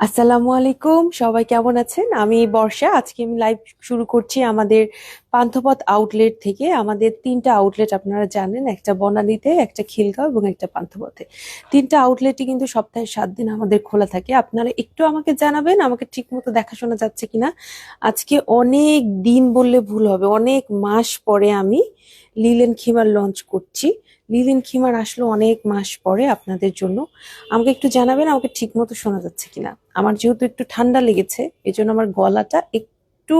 আসসালামু আলাইকুম, সবাই কেমন আছেন? আমি বর্ষা, আজকে আমি লাইভ শুরু করছি আমাদের পান্থপথ আউটলেট থেকে। আমাদের তিনটা আউটলেট আপনারা জানেন, একটা বনানীতে, একটা খিলগাঁও এবং একটা পান্থপথে। তিনটা আউটলেটই কিন্তু সপ্তাহে সাত দিন আমাদের খোলা থাকে। আপনারা একটু আমাকে জানাবেন, আমাকে ঠিক মতো দেখাশোনা যাচ্ছে কিনা? আজকে অনেক দিন বললে ভুল হবে, অনেক মাস পরে আমি লিলেন খিমার লঞ্চ করছি। লিলেন খিমার আসলো অনেক মাস পরে আপনাদের জন্য। আমাকে একটু জানাবেন, আমাকে ঠিক মতো শোনা যাচ্ছে কিনা? আমার যেহেতু একটু ঠান্ডা লেগেছে এই জন্য আমার গলাটা একটু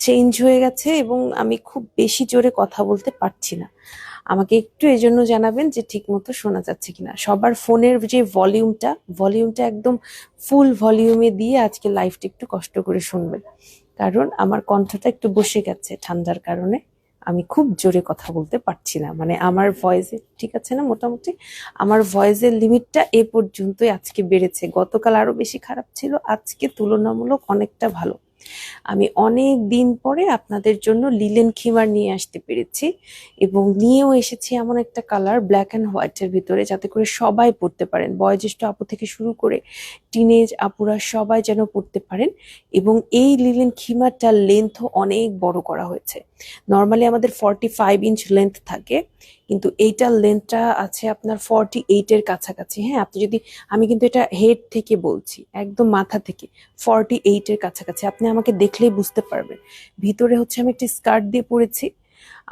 চেঞ্জ হয়ে গেছে এবং আমি খুব বেশি জোরে কথা বলতে পারছি না। আমাকে একটু এই জন্য জানাবেন যে ঠিক মতো শোনা যাচ্ছে কিনা। সবার ফোনের যে ভলিউমটা ভলিউমটা একদম ফুল ভলিউমে দিয়ে আজকে লাইভটা একটু কষ্ট করে শুনবেন। কারণ আমার কণ্ঠটা একটু বসে গেছে ঠান্ডার কারণে। আমি খুব জোরে কথা বলতে পারছি না। মানে আমার ভয়েসে ঠিক আছে না? মোটামুটি আমার ভয়েসের লিমিটটা এ পর্যন্তই আজকে বেড়েছে। গতকাল আরও বেশি খারাপ ছিল, আজকে তুলনামূলক অনেকটা ভালো। আমি অনেক দিন পরে আপনাদের জন্য লিলেন খিমার নিয়ে আসতে পেরেছি এবং নিয়েও এসেছি এমন একটা কালার ব্ল্যাক অ্যান্ড হোয়াইটের ভিতরে, যাতে করে সবাই পড়তে পারেন। বয়োজ্যেষ্ঠ আপু থেকে শুরু করে টিনেজ আপুরা সবাই যেন পড়তে পারেন এবং এই লিলেন খিমারটার লেন্থও অনেক বড় করা হয়েছে। নর্মালি আমাদের ফর্টি ফাইভ ইঞ্চ লেন্থ থাকে। কিন্তু এইটার লেন্থটা আছে আপনার ফর্টি এইটের কাছাকাছি। হ্যাঁ আপনি যদি, আমি কিন্তু এটা হেড থেকে বলছি, একদম মাথা থেকে ফর্টি এইটের কাছাকাছি। আপনি আমাকে দেখলেই বুঝতে পারবেন। ভিতরে হচ্ছে আমি একটি স্কার্ট দিয়ে পরেছি।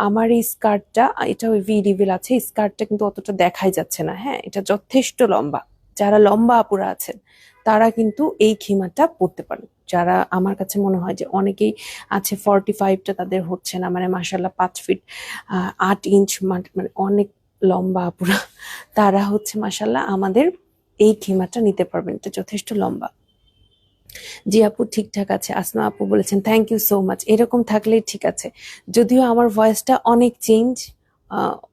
আমার এই স্কার্টটা এটা ওই ভি রিভিল আছে স্কার্টটা কিন্তু অতটা দেখাই যাচ্ছে না। হ্যাঁ এটা যথেষ্ট লম্বা। যারা লম্বা আপুরা আছেন, তারা কিন্তু এই খিমাটা পরতে পারেন। যারা আমার কাছে মনে হয় যে অনেকেই আছে ফর্টি ফাইভটা তাদের হচ্ছে না। মানে মাসাল্লাহ পাঁচ ফিট আট ইঞ্চ মা- মানে অনেক লম্বা আপুরা তারা হচ্ছে মাসাল্লাহ আমাদের এই খিমাটা নিতে পারবেন। এটা যথেষ্ট লম্বা। জি আপু, ঠিকঠাক আছে। আসমা আপু বলেছেন থ্যাংক ইউ সো মাচ এরকম থাকলেই ঠিক আছে। যদিও আমার ভয়েসটা অনেক চেঞ্জ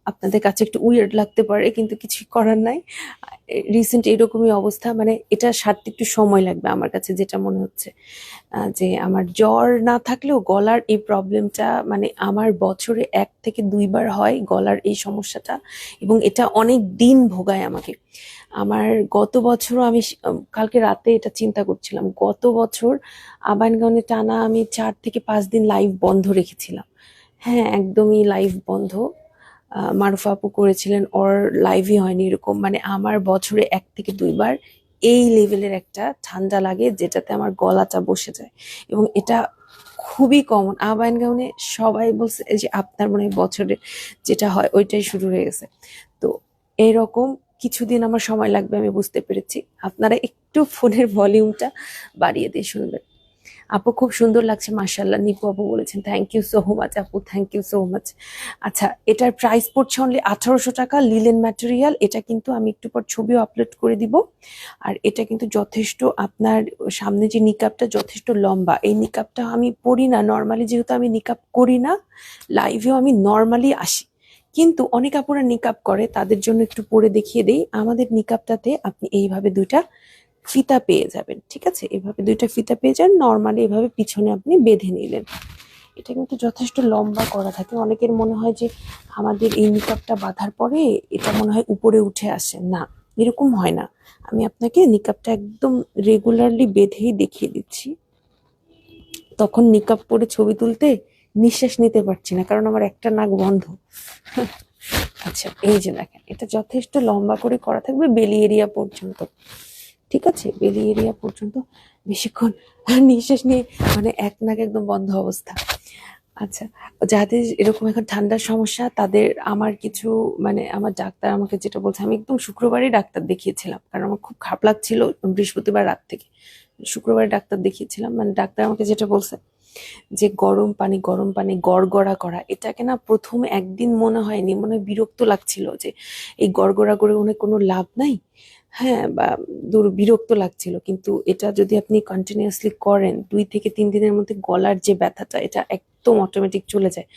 আপনাদের কাছে একটু উইয়ার্ড লাগতে পারে, কিন্তু কিছু করার নাই। রিসেন্ট এরকমই অবস্থা মানে এটা সারতে একটু সময় লাগবে আমার কাছে, যেটা মনে হচ্ছে। যে আমার জ্বর না থাকলেও গলার এই প্রবলেমটা মানে আমার বছরে এক থেকে দুইবার হয় গলার এই সমস্যাটা, এবং এটা অনেক দিন ভোগায় আমাকে। আমার গত বছরও আমি কালকে রাতে এটা চিন্তা করছিলাম। গত বছর আবানগনে টানা আমি চার থেকে পাঁচ দিন লাইভ বন্ধ রেখেছিলাম। হ্যাঁ একদমই লাইভ বন্ধ। মারুফা আপু করেছিলেন, ওর লাইভই হয়নি এরকম। মানে আমার বছরে এক থেকে দুইবার এই লেভেলের একটা ঠান্ডা লাগে যেটাতে আমার গলাটা বসে যায়। এবং এটা খুবই কমন আবায়ন গাউনে সবাই বলছে যে, আপনার মনে হয় বছরে যেটা হয় ওইটাই শুরু হয়ে গেছে। তো এরকম কিছুদিন আমার সময় লাগবে আমি বুঝতে পেরেছি। আপনারা একটু ফোনের ভলিউমটা বাড়িয়ে দিয়ে শুনবেন। আপু, খুব সুন্দর লাগছে মার্শাল্লাহ নিপু আপু বলেছেন থ্যাংক ইউ সো মাচ আপু থ্যাংক ইউ সো মাচ আচ্ছা এটার প্রাইস পড়ছে অনলি আঠারোশো টাকা লিলেন ম্যাটেরিয়াল এটা কিন্তু আমি একটু পর ছবিও আপলোড করে দিব। আর এটা কিন্তু যথেষ্ট আপনার সামনে যে নিকাপটা যথেষ্ট লম্বা। এই নিকাপটা আমি পরি না নর্মালি যেহেতু আমি নিকাপ করি না লাইভেও আমি নর্মালি আসি। কিন্তু অনেক আপুরা নিকাপ করে, তাদের জন্য একটু পরে দেখিয়ে দেই। আমাদের নিকাপটাতে আপনি এইভাবে দুইটা ফিতা পেয়ে যাবেন, ঠিক আছে? এভাবে দুইটা ফিতা পেয়ে যান, নর্মালি এভাবে পিছনে আপনি বেঁধে নিলেন। এটা কিন্তু যথেষ্ট লম্বা করা থাকে। অনেকের মনে হয় যে আমাদের এই নিকাপটা বাঁধার পরে এটা মনে হয় উপরে উঠে আসে। না, এরকম হয় না। আমি আপনাকে নিকাপটা একদম রেগুলারলি বেঁধেই দেখিয়ে দিচ্ছি। তখন নিকাপ পরে ছবি তুলতে নিঃশ্বাস নিতে পারছি না, কারণ আমার একটা নাক বন্ধ। আচ্ছা এই যে দেখেন, এটা যথেষ্ট লম্বা করে করা থাকবে বেলি এরিয়া পর্যন্ত। ঠিক আছে? বেলি এরিয়া পর্যন্ত বেশিক্ষণ নিঃশ্বাস নিয়ে মানে এক নাক একদম বন্ধ অবস্থা। আচ্ছা যাদের এরকম এখন ঠান্ডার সমস্যা, তাদের আমার কিছু মানে আমার ডাক্তার আমাকে যেটা বলছে, আমি একদম শুক্রবারই ডাক্তার দেখিয়েছিলাম, কারণ আমার খুব খারাপ লাগছিল বৃহস্পতিবার রাত থেকে। শুক্রবারে ডাক্তার দেখিয়েছিলাম মানে ডাক্তার আমাকে যেটা বলছে যে গরম পানি গরম পানি, গড়গড়া করা, এটাকে না প্রথম একদিন মনে হয়নি, মনে বিরক্ত লাগছিল যে এই গড়গড়া করে অনেক কোনো লাভ নাই? হ্যাঁ বা দূর, বিরক্ত লাগছিল। কিন্তু এটা যদি আপনি কন্টিনিউয়াসলি করেন, দুই থেকে তিন দিনের মধ্যে গলার যে ব্যথাটা, এটা একদম অটোমেটিক চলে যায়।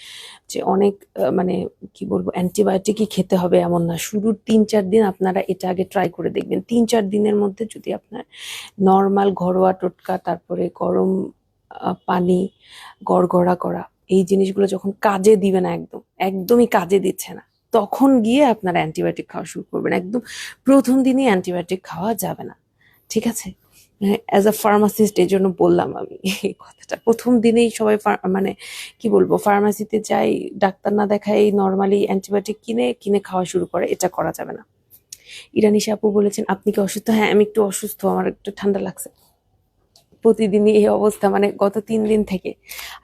যে অনেক মানে কি বলব অ্যান্টিবায়োটিকই খেতে হবে এমন না। শুরুর তিন, চার দিন আপনারা এটা আগে ট্রাই করে দেখবেন। তিন, চার দিনের মধ্যে যদি আপনার নর্মাল ঘরোয়া টোটকা, তারপরে গরম পানি, গড়গড়া করা, এই জিনিসগুলো যখন কাজে দিবে না একদম, একদমই কাজে দিচ্ছে না। তখন গিয়ে আপনারা অ্যান্টিবায়োটিক খাওয়া শুরু করবেন। একদম প্রথম দিনই অ্যান্টিবায়োটিক খাওয়া যাবে না। ঠিক আছে? অ্যাজ আ ফার্মাসিস্ট এই জন্য বললাম আমি এই কথাটা। প্রথম দিনেই সবাই মানে কি বলব ফার্মাসিতে যাই, ডাক্তার না দেখাই নর্মালি অ্যান্টিবায়োটিক কিনে কিনে খাওয়া শুরু করে, এটা করা যাবে না। ইরানি আপু বলেছেন, আপনি কি অসুস্থ? হ্যাঁ আমি একটু অসুস্থ, আমার একটু ঠান্ডা লাগছে। প্রতিদিনই এই অবস্থা মানে গত তিন দিন থেকে।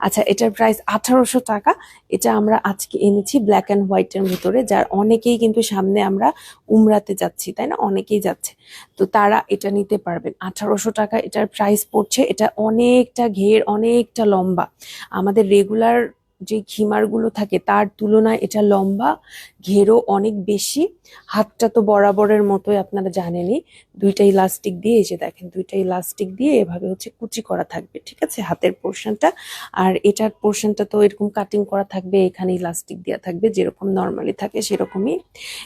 আচ্ছা এটার প্রাইস আঠারোশো টাকা। এটা আমরা আজকে এনেছি ব্ল্যাক অ্যান্ড হোয়াইটের ভিতরে, যার অনেকেই কিন্তু সামনে আমরা উমরাতে যাচ্ছি, তাই না? অনেকেই যাচ্ছে। তো তারা এটা নিতে পারবেন। আঠারোশো টাকা এটার প্রাইস পড়ছে, এটা অনেকটা ঘের, অনেকটা লম্বা। আমাদের রেগুলার যে খিমারগুলো থাকে, তার তুলনায় এটা লম্বা ঘেরও অনেক বেশি। হাতটা তো বরাবরের মতোই আপনারা জানেনই। দুইটা ইলাস্টিক দিয়ে এই যে দেখেন, দুইটা ইলাস্টিক দিয়ে এভাবে হচ্ছে কুচি করা থাকবে, ঠিক আছে? হাতের পোর্শনটা। আর এটার পোর্শনটা তো এরকম কাটিং করা থাকবে, এখানে ইলাস্টিক দেওয়া থাকবে, যেরকম নর্মালি থাকে সেরকমই।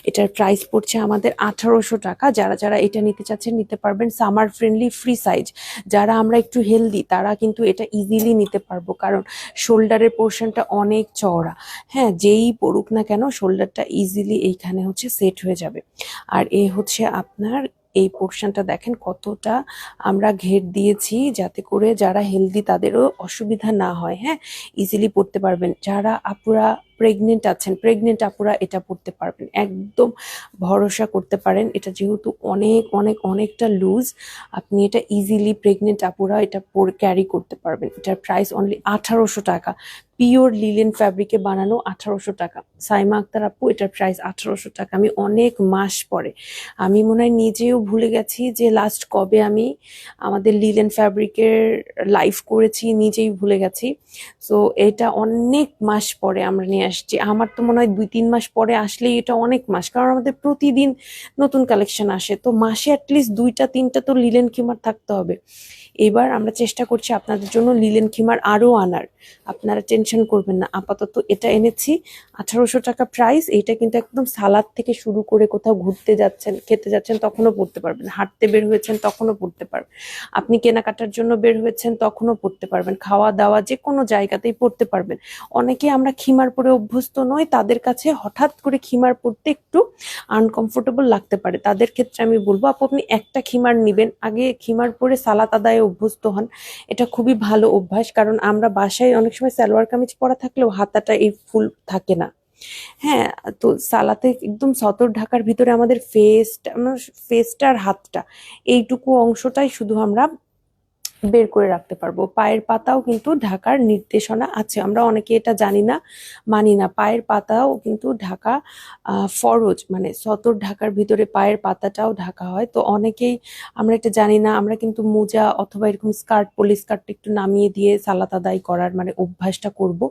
এটার প্রাইস পড়ছে আমাদের আঠারোশো টাকা। যারা যারা এটা নিতে চাচ্ছেন, নিতে পারবেন সামার ফ্রেন্ডলি ফ্রি সাইজ যারা আমরা একটু হেলদি তারা কিন্তু এটা ইজিলি নিতে পারব। কারণ শোল্ডারের পোর্শনটা অনেক চওড়া। হ্যাঁ যেই পড়ুক না কেন শোল্ডারটা ইজিলি এইখানে হচ্ছে সেট হয়ে যাবে। আর এ হচ্ছে আপনার এই পোর্শনটা দেখেন কতটা আমরা ঘের দিয়েছি যাতে করে যারা হেলদি তাদেরও অসুবিধা না হয় হ্যাঁ? ইজিলি পড়তে পারবেন। যারা আপুরা প্রেগনেন্ট আছেন প্রেগনেন্ট আপুরা এটা পড়তে পারবেন। একদম ভরসা করতে পারেন। এটা যেহেতু অনেক অনেক, অনেকটা লুজ আপনি এটা ইজিলি প্রেগনেন্ট আপুরা এটা ক্যারি করতে পারবেন। এটার প্রাইস অনলি আঠারোশো টাকা। পিওর লিলেন ফ্যাব্রিকে বানানো আঠারোশো টাকা। সাইমা আক্তার আপু, এটার প্রাইস আঠারোশো টাকা। আমি অনেক মাস পরে। আমি মনে হয় নিজেও ভুলে গেছি যে লাস্ট কবে আমি আমাদের লিলেন ফ্যাব্রিকের লাইভ করেছি, নিজেই ভুলে গেছি। সো এটা অনেক মাস পরে আমরা নিয়ে আসছি। আমার তো মনে হয় দুই তিন মাস পরে আসলেই এটা অনেক মাস, কারণ আমাদের প্রতিদিন নতুন কালেকশন আসে। তো মাসে অ্যাটলিস্ট দুইটা, তিনটা তো লিলেন কিমার থাকতে হবে। এবার আমরা চেষ্টা করছি আপনাদের জন্য লিলেন খিমার আরও আনার। আপনারা টেনশন করবেন না, আপাতত এটা এনেছি। আঠারোশো টাকা প্রাইস এটা কিন্তু একদম সালাদ থেকে শুরু করে কোথাও ঘুরতে যাচ্ছেন, খেতে যাচ্ছেন তখনও পড়তে পারবেন। হাঁটতে বের হয়েছেন তখনও পড়তে পারবেন। আপনি কেনাকাটার জন্য বের হয়েছেন তখনও পড়তে পারবেন। খাওয়া দাওয়া যে কোনো জায়গাতেই পড়তে পারবেন। অনেকে আমরা খিমার পরে অভ্যস্ত নই তাদের কাছে হঠাৎ করে খিমার পরতে একটু আনকমফোর্টেবল লাগতে পারে। তাদের ক্ষেত্রে আমি বলব, আপু আপনি একটা খিমার নিবেন। আগে খিমার পরে সালাদ আদায়ে অভ্যস্ত হন, এটা খুবই ভালো অভ্যাস। কারণ আমরা বাসায় অনেক সময় সালোয়ার কামিজ পরা থাকলেও হাতাটা এই ফুল থাকে না। হ্যাঁ তো সালাতে একদম সতর ঢাকার ভিতরে আমাদের ফেসটা ফেসটা আর হাতটা, এইটুকু অংশটাই শুধু আমরা বের করে রাখতে পারব। পায়ের পাতাও কিন্তু ঢাকার নির্দেশনা আছে। আমরা অনেকে এটা জানি না, মানি না। পায়ের পাতাও কিন্তু ঢাকা ফরজ। মানে সতর ঢাকার ভিতরে পায়ের পাতাটাও ঢাকা হয়। তো অনেকেই আমরা এটা জানি না। আমরা কিন্তু মোজা অথবা এরকম স্কার্ট, পলি স্কার্টটা একটু নামিয়ে দিয়ে সালাত আদায় করার মানে অভ্যাসটা করব।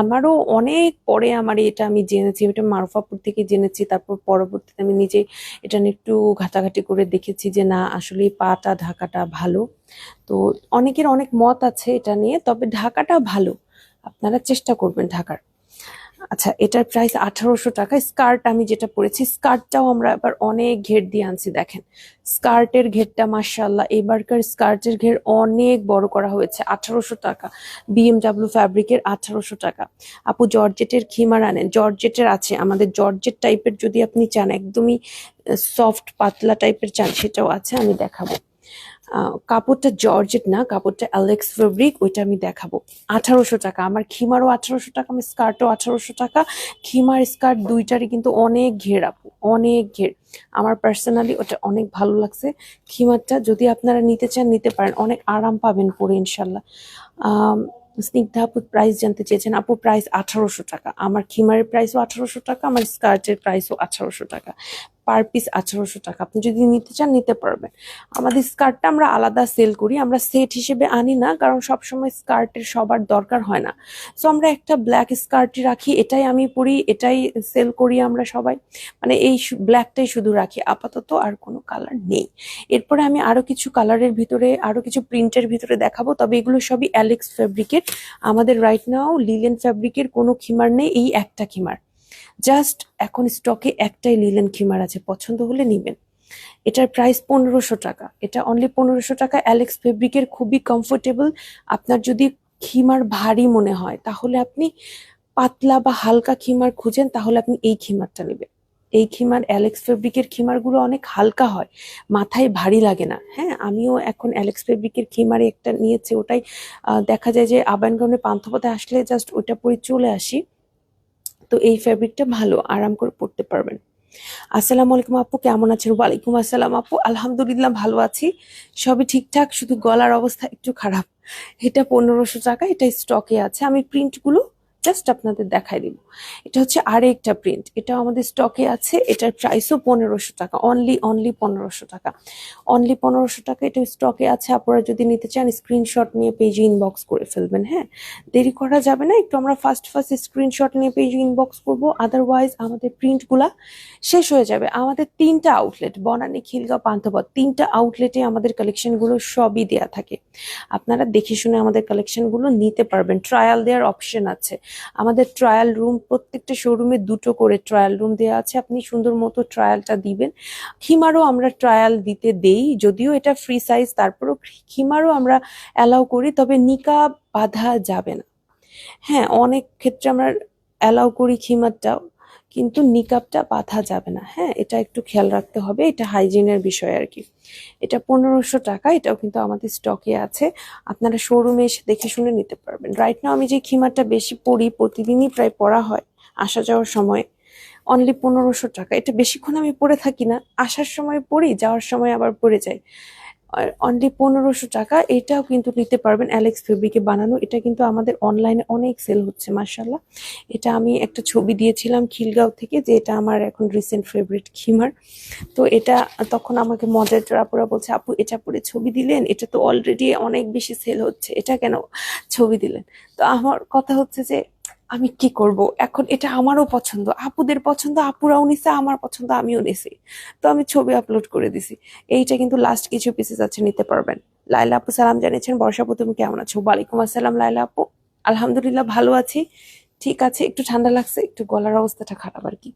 আমারও অনেক পরে আমার এটা আমি জেনেছি এটা মারুফাপুর থেকে জেনেছি। তারপর পরবর্তীতে আমি নিজে এটা নিয়ে একটু ঘাটাঘাটি করে দেখেছি যে না আসলে পাটা ঢাকাটা ভালো। তো অনেকের অনেক মত আছে এটা নিয়ে, তবে ঢাকাটা ভালো। আপনারা চেষ্টা করবেন ঢাকার। আচ্ছা এটার প্রাইস আঠারোশো টাকা। স্কার্ট আমি যেটা পরেছি স্কার্টটাও আমরা এবার অনেক ঘের দিয়ে আনছি, দেখেন। স্কার্টের ঘেরটা মার্শাল্লাহ এবারকার স্কার্টের ঘের অনেক বড় করা হয়েছে, আঠারোশো টাকা। বিএমডাব্লিউ ফ্যাব্রিকের আঠারোশো টাকা। আপু, জর্জেটের খিমার আনেন। জর্জেটের আছে, আমাদের জর্জেট টাইপের যদি আপনি চান, একদমই সফট পাতলা টাইপের চান, সেটাও আছে, আমি দেখাবো। কাপড়টা জর্জেট না কাপড়টা অ্যালেক্স ফেব্রিক ওইটা আমি দেখাবো। আঠারোশো টাকা। আমার খিমারও আঠারোশো টাকা আমার স্কার্টও আঠারোশো টাকা। খিমার স্কার্ট দুইটারই কিন্তু অনেক ঘের আপু অনেক ঘের। আমার পার্সোনালি ওটা অনেক ভালো লাগছে। খিমারটা যদি আপনারা নিতে চান নিতে পারেন। অনেক আরাম পাবেন পরে ইনশাল্লাহ। আম, স্নিগ্ধা আপু প্রাইস জানতে চেয়েছেন। আপু প্রাইস আঠারোশো টাকা। আমার খিমারের প্রাইসও আঠারোশো টাকা আমার স্কার্টের প্রাইসও আঠারোশো টাকা। পার পিস আঠারোশো টাকা। আপনি যদি নিতে চান, নিতে পারবেন। আমাদের স্কার্টটা আমরা আলাদা সেল করি। আমরা সেট হিসেবে আনি না, কারণ সবসময় স্কার্টের সবার দরকার হয় না। সো আমরা একটা ব্ল্যাক স্কার্টই রাখি, এটাই আমি পরি, এটাই সেল করি আমরা সবাই। মানে এই ব্ল্যাকটাই শুধু রাখি। আপাতত আর কোনো কালার নেই। এরপরে আমি আরও কিছু কালারের ভিতরে আরও কিছু প্রিন্টের ভিতরে দেখাবো। তবে এগুলো সবই অ্যালেক্স ফ্যাব্রিকের আমাদের রাইট নাও লিলেন ফ্যাব্রিকের কোনো খিমার নেই, এই একটা খিমার। জাস্ট এখন স্টকে একটাই লিলেন খিমার আছে, পছন্দ হলে নিবেন। এটার প্রাইস পনেরোশো টাকা। এটা অনলি পনেরোশো টাকা। অ্যালেক্স ফেব্রিকের খুবই কমফোর্টেবল আপনার যদি খিমার ভারী মনে হয়, তাহলে আপনি পাতলা বা হালকা খিমার খুঁজেন, তাহলে আপনি এই খিমারটা নেবেন। এই খিমার অ্যালেক্স ফেব্রিকের খিমারগুলো অনেক হালকা হয়, মাথায় ভারী লাগে না। হ্যাঁ আমিও এখন অ্যালেক্স ফেব্রিকের খিমারে একটা নিয়েছি, ওটাই দেখা যায় যে আবানগনে পান্থপথে আসলে জাস্ট ওইটা পরে চলে আসি। তো এই ফ্যাব্রিকটা ভালো, আরাম করে পড়তে পারবেন। আসসালামু আলাইকুম আপু, কেমন আছেন? ওয়ালাইকুম আসসালাম আপু। আলহামদুলিল্লাহ ভালো আছি। সবই ঠিকঠাক, শুধু গলার অবস্থা একটু খারাপ। এটা পনেরোশো টাকা, এটা স্টকে আছে। আমি প্রিন্টগুলো জাস্ট আপনাদের দেখাই দিব। এটা হচ্ছে আরেকটা প্রিন্ট এটা আমাদের স্টকে আছে। এটার প্রাইসও পনেরোশো টাকা। অনলি অনলি পনেরোশো টাকা। অনলি পনেরোশো টাকা এটা স্টকে আছে। আপনারা যদি নিতে চান স্ক্রিনশট নিয়ে পেজে ইনবক্স করে ফেলবেন হ্যাঁ? দেরি করা যাবে না। একটু আমরা ফার্স্ট ফার্স্ট স্ক্রিনশট নিয়ে পেজে ইনবক্স করব। আদারওয়াইজ আমাদের প্রিন্টগুলা শেষ হয়ে যাবে। আমাদের তিনটা আউটলেট বনানী, খিলগাঁও, পান্থপথ, তিনটা আউটলেটে আমাদের কালেকশনগুলো সবই দেয়া থাকে। আপনারা দেখে শুনে আমাদের কালেকশনগুলো নিতে পারবেন। ট্রায়াল দেওয়ার অপশন আছে। আমাদের ট্রায়াল রুম প্রত্যেকটা শোরুমে দুটো করে ট্রায়াল রুম দেওয়া আছে। আপনি সুন্দর মতো ট্রায়ালটা দিবেন। খিমারও আমরা ট্রায়াল দিতে দেই, যদিও এটা ফ্রি সাইজ তারপরও খিমারও আমরা অ্যালাউ করি, তবে নিকা বাধা যাবে না। হ্যাঁ অনেক ক্ষেত্রে আমরা অ্যালাউ করি খিমারটাও। কিন্তু নিকাবটা বাঁধা যাবে না। হ্যাঁ এটা একটু খেয়াল রাখতে হবে, এটা হাইজিনের বিষয় আর কি। এটা পনেরোশো টাকা, এটাও কিন্তু আমাদের স্টকে আছে। আপনারা শোরুমে এসে দেখে শুনে নিতে পারবেন। রাইট নাও আমি যে খিমারটা বেশি পরি, প্রতিদিনই প্রায় পরা হয় আসা যাওয়ার সময়। অনলি পনেরোশো টাকা, এটা বেশিক্ষণ আমি পরে থাকি না। আসার সময় পরি, যাওয়ার সময় আবার পরে যাই। অনলি পনেরোশো টাকা, এটাও কিন্তু নিতে পারবেন অ্যালেক্স ফেব্রিকে বানানো। এটা কিন্তু আমাদের অনলাইনে অনেক সেল হচ্ছে মার্শাল্লাহ এটা আমি একটা ছবি দিয়েছিলাম খিলগাঁও থেকে যে এটা আমার এখন রিসেন্ট ফেভারিট খিমার। তো এটা তখন আমাকে মজার আপুরা বলছে, আপু, এটা পরে ছবি দিলেন? এটা তো অলরেডি অনেক বেশি সেল হচ্ছে। এটা কেন ছবি দিলেন? তো আমার কথা হচ্ছে যে আমি কি করব? এখন এটা আমারও পছন্দ। আপুদের পছন্দ, আপুরাও নিছে, আমার পছন্দ, আমিও নিছি। তো আমি ছবি আপলোড করে দিছি। এইটা কিন্তু লাস্ট কিছু পিসেস আছে, নিতে পারবেন। লাইলা আপু, সালাম জানিয়েছেন, বর্ষাপু, তুমি কেমন আছো? ওয়ালাইকুম আসসালাম লাইলা আপু। আলহামদুলিল্লাহ, ভালো আছি। ঠিক আছে, একটু ঠান্ডা লাগছে, একটু গলার অবস্থাটা খারাপ আর কি।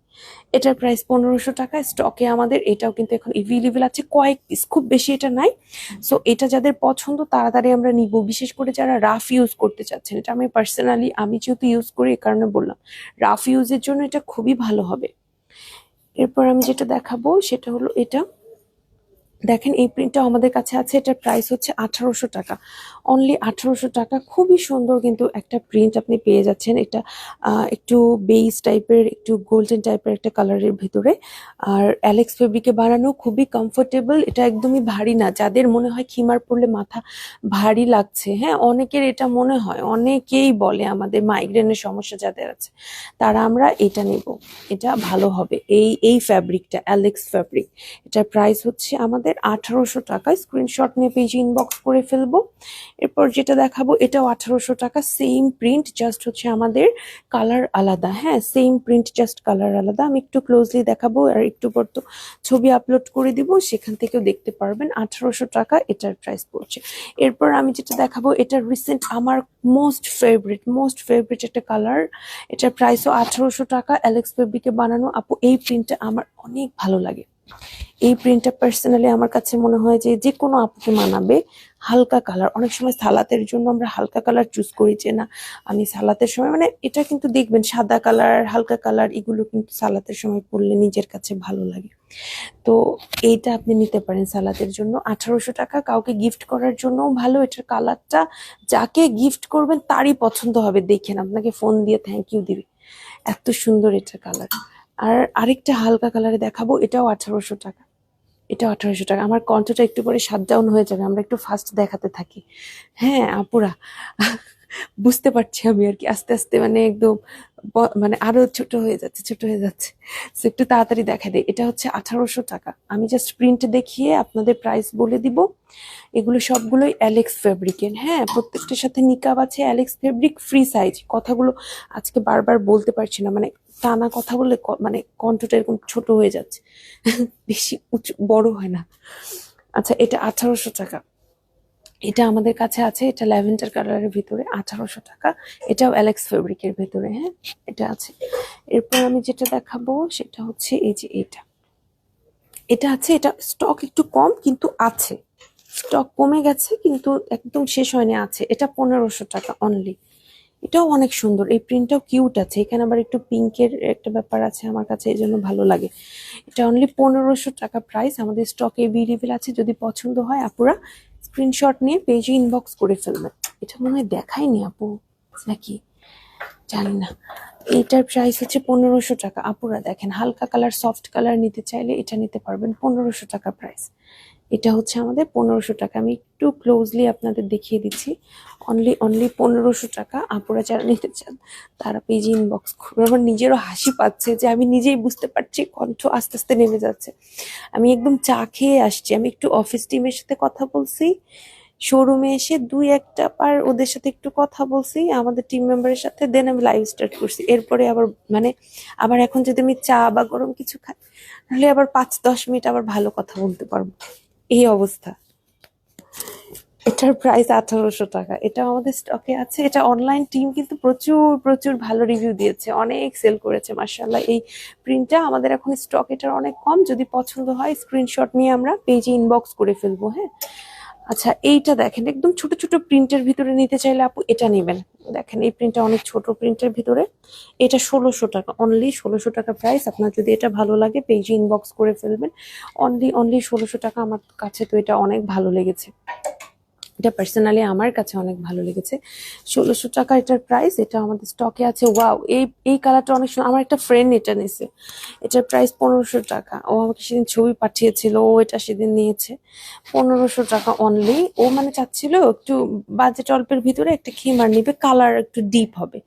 এটার প্রাইস পনেরোশো টাকা স্টকে আমাদের, এটাও কিন্তু এখন এভেলেবেল আছে কয়েক পিস খুব বেশি এটা নাই। সো এটা যাদের পছন্দ, তাড়াতাড়ি আমরা নিব। বিশেষ করে যারা রাফ ইউজ করতে চাচ্ছেন, এটা আমি পার্সোনালি আমি যেহেতু ইউজ করি, এই কারণে বললাম। রাফ ইউজের জন্য এটা খুবই ভালো হবে। এরপর আমি যেটা দেখাবো, সেটা হলো এটা। দেখেন, এই প্রিন্টটা আমাদের কাছে আছে, এটার প্রাইস হচ্ছে আঠারোশো টাকা। অনলি আঠারোশো টাকা, খুবই সুন্দর কিন্তু একটা প্রিন্ট আপনি পেয়ে যাচ্ছেন। এটা একটু বেইস টাইপের একটু গোল্ডেন টাইপের একটা কালারের ভিতরে। আর অ্যালেক্স ফেব্রিকে বানানো খুবই কমফোর্টেবল এটা একদমই ভারী না। যাদের মনে হয় খিমার পড়লে মাথা ভারী লাগছে হ্যাঁ অনেকের এটা মনে হয়, অনেকেই বলে আমাদের মাইগ্রেনের সমস্যা যাদের আছে, তারা আমরা এটা নেব, এটা ভালো হবে। এই এই ফ্যাব্রিকটা অ্যালেক্স ফ্যাব্রিক এটার প্রাইস হচ্ছে আমাদের আঠারোশো টাকা স্ক্রিনশট নিয়ে পেজে ইনবক্স করে ফেলব। এরপর যেটা দেখাবো, এটাও আঠারোশো টাকা সেম প্রিন্ট জাস্ট হচ্ছে আমাদের কালার আলাদা। হ্যাঁ সেম প্রিন্ট জাস্ট কালার আলাদা। আমি একটু ক্লোজলি দেখাবো আর একটু পর তো ছবি আপলোড করে দিব, সেখান থেকেও দেখতে পারবেন আঠারোশো টাকা এটার প্রাইস পড়ছে। এরপর আমি যেটা দেখাবো, এটা রিসেন্ট আমার মোস্ট ফেভারিট মোস্ট ফেভারিট একটা কালার এটার প্রাইসও আঠারোশো টাকা। অ্যালেক্স ফেব্রিকে বানানো। আপু, এই প্রিন্টটা আমার অনেক ভালো লাগে। এই প্রিন্টটা পার্সোনালি আমার কাছে মনে হয় যে যে কোনো আপুকে মানাবে হালকা কালার অনেক সময় সালাতের জন্য আমরা হালকা কালার চুজ করি যে না, আমি সালাতের সময় মানে এটা কিন্তু দেখবেন সাদা কালার হালকা কালার এগুলো কিন্তু সালাতের সময় পরলে নিজের কাছে ভালো লাগে। তো এইটা আপনি নিতে পারেন সালাতের জন্য। আঠারোশো টাকা কাউকে গিফট করার জন্য ভালো, এটার কালারটা যাকে গিফট করবেন তারই পছন্দ হবে। দেখেন, আপনাকে ফোন দিয়ে থ্যাংক ইউ দিবে। এত সুন্দর এটার কালার আর আরেকটা হালকা কালারে দেখাবো, এটাও আঠারোশো টাকা। এটাও আঠারোশো টাকা। আমার কণ্ঠটা একটু পরে শাট ডাউন হয়ে যাবে, আমরা একটু ফাস্ট দেখাতে থাকি। হ্যাঁ আপুরা, বুঝতে পারছি আমি আর কি, আস্তে আস্তে মানে একদম মানে আরও ছোট হয়ে যাচ্ছে, ছোট হয়ে যাচ্ছে। একটু তাড়াতাড়ি দেখা দেয় এটা হচ্ছে আঠারোশো টাকা। আমি জাস্ট প্রিন্ট দেখিয়ে আপনাদের প্রাইস বলে দিব। এগুলো সবগুলোই অ্যালেক্স ফেব্রিকের হ্যাঁ প্রত্যেকটার সাথে নিকাব আছে অ্যালেক্স ফেব্রিক ফ্রি সাইজ কথাগুলো আজকে বারবার বলতে পারছি না মানে টানা কথা বললে মানে কণ্ঠটা এরকম ছোট হয়ে যাচ্ছে। বেশি উঁচু, বড় হয় না। আচ্ছা এটা আঠারোশো টাকা। এটা আমাদের কাছে আছে, এটা ল্যাভেন্ডার কালারের ভিতরে আঠারোশো টাকা। এটাও অ্যালেক্স ফেব্রিকের ভিতরে হ্যাঁ? এটা আছে। এরপর আমি যেটা দেখাবো সেটা হচ্ছে এই যে এটা। এটা আছে, এটা স্টক একটু কম, কিন্তু আছে। স্টক কমে গেছে, কিন্তু একদম শেষ হয়নি, আছে। এটা পনেরোশো টাকা অনলি এটাও অনেক সুন্দর। এই প্রিন্টটাও কিউট আছে। এখানে আবার একটু পিঙ্কের একটা ব্যাপার আছে আমার কাছে, এই জন্য ভালো লাগে। এটা অনলি পনেরোশো টাকা প্রাইস আমাদের স্টকে এভেলেবেল আছে। যদি পছন্দ হয় আপুরা স্ক্রিনশট নিয়ে পেজে ইনবক্স করে ফেলবেন। এটা মনে হয় দেখায়নি আপু, নাকি? জানি না। এইটার প্রাইস হচ্ছে পনেরোশো টাকা। আপুরা দেখেন, হালকা কালার সফট কালার নিতে চাইলে এটা নিতে পারবেন। পনেরোশো টাকা প্রাইস এটা হচ্ছে আমাদের পনেরোশো টাকা। আমি একটু ক্লোজলি আপনাদের দেখিয়ে দিচ্ছি। অনলি অনলি পনেরোশো টাকা আপুরা যারা নিতে চান, তারা পেজে ইনবক্স করবে আমার নিজেরও হাসি পাচ্ছে যে আমি নিজেই বুঝতে পারছি, কণ্ঠ আস্তে আস্তে নেমে যাচ্ছে। আমি একদম চা খেয়ে আসছি। আমি একটু অফিস টিমের সাথে কথা বলছি। শোরুমে এসে দুই একটা পার ওদের সাথে একটু কথা বলছি, আমাদের টিম মেম্বারের সাথে। দেন আমি লাইভ স্টার্ট করছি। এরপরে আবার মানে আবার এখন যদি আমি চা বা গরম কিছু খাই, তাহলে আবার পাঁচ দশ মিনিট আবার ভালো কথা বলতে পারব। এই অবস্থা। এটার প্রাইস আঠারোশো টাকা। এটা আমাদের স্টকে আছে। এটা অনলাইন টিম কিন্তু প্রচুর প্রচুর ভালো রিভিউ দিয়েছে। অনেক সেল করেছে মার্শাল্লাহ এই প্রিন্টটা আমাদের এখন স্টক এটার অনেক কম। যদি পছন্দ হয় স্ক্রিনশট নিয়ে আমরা পেজে ইনবক্স করে ফেলব হ্যাঁ? আচ্ছা এইটা দেখেন। একদম ছোট ছোট প্রিন্টের ভিতরে নিতে চাইলে আপু এটা নেবেন। দেখেন, এই প্রিন্টটা অনেক ছোট প্রিন্টের ভিতরে। এটা ষোলোশো টাকা অনলি ষোলোশো টাকা প্রাইস আপনার যদি এটা ভালো লাগে পেজে ইনবক্স করে ফেলবেন। অনলি অনলি ষোলোশো টাকা আমার কাছে, তো এটা অনেক ভালো লেগেছে। এটা পার্সোনালি আমার কাছে অনেক ভালো লেগেছে। ষোলোশো টাকা এটার প্রাইস এটা আমাদের স্টকে আছে। ওয়াও এই এই কালারটা অনেক সুন্দর। আমার একটা ফ্রেন্ড এটা নিয়েছে এটার প্রাইস পনেরোশো টাকা। ও আমাকে সেদিন ছবি পাঠিয়েছিল, ও এটা সেদিন নিয়েছে। পনেরোশো টাকা অনলি ও মানে চাচ্ছিল একটু বাজেট অল্পের ভিতরে একটা খিমার নিবে কালার একটু ডিপ হবে।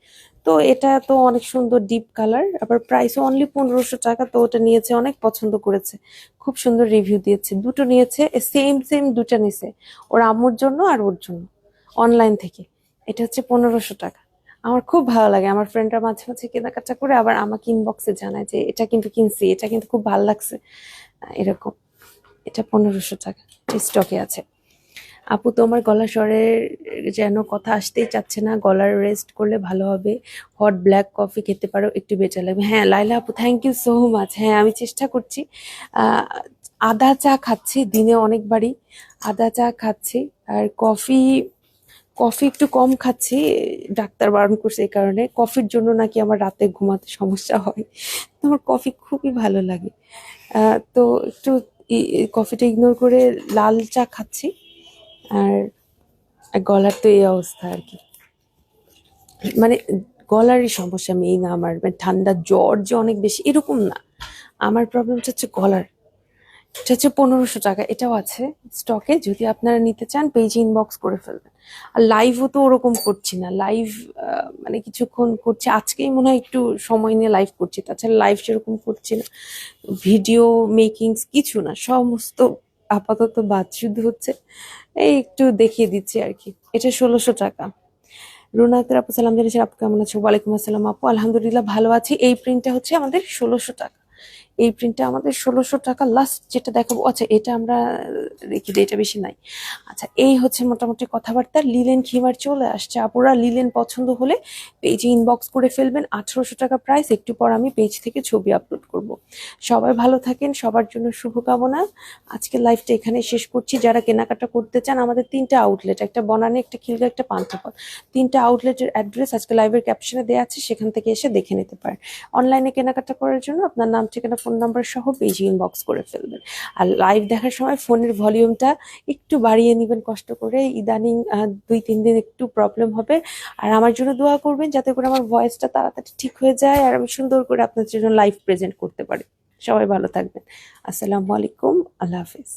তো এটা তো অনেক সুন্দর ডিপ কালার আবার প্রাইসও অনলি পনেরোশো টাকা, তো ওটা নিয়েছে অনেক পছন্দ করেছে। খুব সুন্দর রিভিউ দিয়েছে। দুটো নিয়েছে সেম সেম দুটো নিয়েছে ওর আম্মুর জন্য আর ওর জন্য অনলাইন থেকে। এটা হচ্ছে পনেরোশো টাকা। আমার খুব ভালো লাগে। আমার ফ্রেন্ডরা মাঝে মাঝে কেনাকাটা করে আবার আমাকে ইনবক্সে জানায় যে, এটা কিন্তু কিনছি, এটা কিন্তু খুব ভালো লাগছে। এরকম। এটা পনেরোশো টাকা। স্টকে আছে। আপু, তোমার গলা স্বরের যেন কথা আসতেই চাচ্ছে না। গলার রেস্ট করলে ভালো হবে। হট ব্ল্যাক কফি খেতে পারো, একটু বেটার লাগবে। হ্যাঁ লাইলা আপু থ্যাংক ইউ সো মাচ হ্যাঁ আমি চেষ্টা করছি। আদা চা খাচ্ছি, দিনে অনেকবারই আদা চা খাচ্ছি। আর কফি কফি একটু কম খাচ্ছি, ডাক্তার বারণ করছে এই কারণে। কফির জন্য নাকি আমার রাতে ঘুমাতে সমস্যা হয়। তো আমার কফি খুবই ভালো লাগে। তো একটু কফিটা ইগনোর করে লাল চা খাচ্ছি। আর গলার তো এই অবস্থা আর কি। মানে গলারই সমস্যা মেইন আমার। মানে ঠান্ডা জ্বর যে অনেক বেশি, এরকম না। আমার প্রবলেমটা হচ্ছে গলার। এটা হচ্ছে পনেরোশো টাকা। এটাও আছে স্টকে যদি আপনারা নিতে চান পেজে ইনবক্স করে ফেলবেন। আর লাইভও তো ওরকম করছি না। লাইভ মানে কিছুক্ষণ করছি। আজকেই মনে হয় একটু সময় নিয়ে লাইভ করছি। তাছাড়া লাইভ সেরকম করছি না। ভিডিও মেকিংস কিছু না। সমস্ত আপাতত বাদ শুধু হচ্ছে। এই একটু দেখিয়ে দিচ্ছি আর কি। এটা ষোলোশো টাকা। রুনা আক্তার আপু, সালাম জানিয়েছেন আপু কেমন আছো? ওয়ালাইকুম আসসালাম, আপু। আলহামদুলিল্লাহ ভালো আছি। এই প্রিন্টটা হচ্ছে আমাদের ষোলোশো টাকা। এই প্রিন্টটা আমাদের ষোলোশো টাকা লাস্ট যেটা দেখাবো। আচ্ছা এটা আমরা রেখে দিই, এটা বেশি নাই। আচ্ছা এই হচ্ছে মোটামুটি কথাবার্তা। লিলেন খিমার চলে আসছে। আপুরা লিলেন পছন্দ হলে পেজে ইনবক্স করে ফেলবেন। আঠারোশো টাকা প্রাইস একটু পর আমি পেজ থেকে ছবি আপলোড করব। সবাই ভালো থাকেন। সবার জন্য শুভকামনা। আজকের লাইভটা এখানে শেষ করছি। যারা কেনাকাটা করতে চান, আমাদের তিনটা আউটলেট একটা বনানী, একটা খিলগা, একটা পান্থপথ। তিনটা আউটলেটের অ্যাড্রেস আজকে লাইভের ক্যাপশনে দেওয়া আছে। সেখান থেকে এসে দেখে নিতে পারেন। অনলাইনে কেনাকাটা করার জন্য আপনার নাম, ঠিকানা ফোন নাম্বার সহ পেজে ইনবক্স করে ফেলবেন। আর লাইভ দেখার সময় ফোনের ভলিউমটা একটু বাড়িয়ে নেবেন কষ্ট করে। ইদানিং দুই, তিন দিন একটু প্রবলেম হবে। আর আমার জন্য দোয়া করবেন যাতে করে আমার ভয়েসটা তাড়াতাড়ি ঠিক হয়ে যায় আর আমি সুন্দর করে আপনার জন্য লাইভ প্রেজেন্ট করতে পারি। সবাই ভালো থাকবেন। আসসালামু আলাইকুম। আল্লাহ হাফিজ।